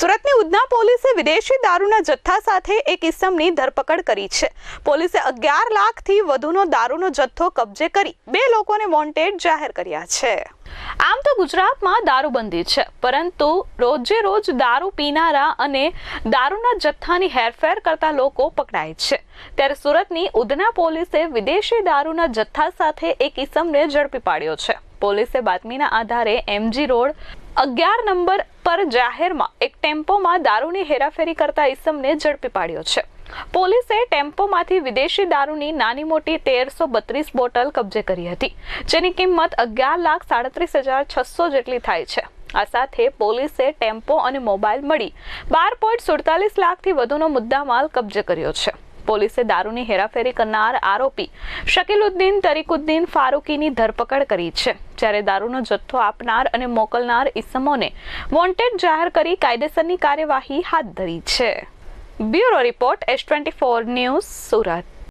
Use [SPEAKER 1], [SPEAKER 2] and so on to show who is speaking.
[SPEAKER 1] સુરતની ઉધના પોલીસે વિદેશી દારૂના જથ્થા સાથે એક ઇસમની ધરપકડ કરી છે. પોલીસે અગિયાર લાખથી વધુનો દારૂનો જથ્થો કબજે કરી બે લોકોને વોન્ટેડ જાહેર કર્યા છે. આમ તો ગુજરાતમાં દારૂબંધી છે, પરંતુ રોજે રોજ દારૂ પીનારા અને દારૂના જથ્થાની હેરફેર કરતા લોકો પકડાય છે. ત્યારે સુરતની ઉધના પોલીસે વિદેશી દારૂના જથ્થા સાથે એક ઇસમને ઝડપી પાડ્યો છે. પોલીસે બાતમીના આધારે એમજી રોડ અગિયાર નંબર પર જાહેરમાં એક ટેમ્પોમાં દારૂની હેરાફેરી કરતા ઇસમને ઝડપી પાડ્યો છે. પોલીસે ટેમ્પોમાંથી વિદેશી દારૂની નાની મોટી તેરસો બત્રીસ બોટલ કબજે કરી હતી, જેની કિંમત અગિયાર લાખ સાડત્રીસ હજાર છસો જેટલી થાય છે. આ સાથે પોલીસે ટેમ્પો અને મોબાઈલ મળી બાર પોઈન્ટ સુડતાલીસ લાખથી વધુનો મુદ્દામાલ કબજે કર્યો છે. પોલીસે દારૂની હેરાફેરી કરનાર આરોપી શકીલુદ્દીન તરીકુદ્દીન ફારૂકીની ધરપકડ કરી છે. જ્યારે દારૂનો જથ્થો આપનાર અને મોકલનાર ઇસમોને વોન્ટેડ જાહેર કરી કાયદેસરની કાર્યવાહી હાથ ધરી છે. Bureau report S twenty four news Surat.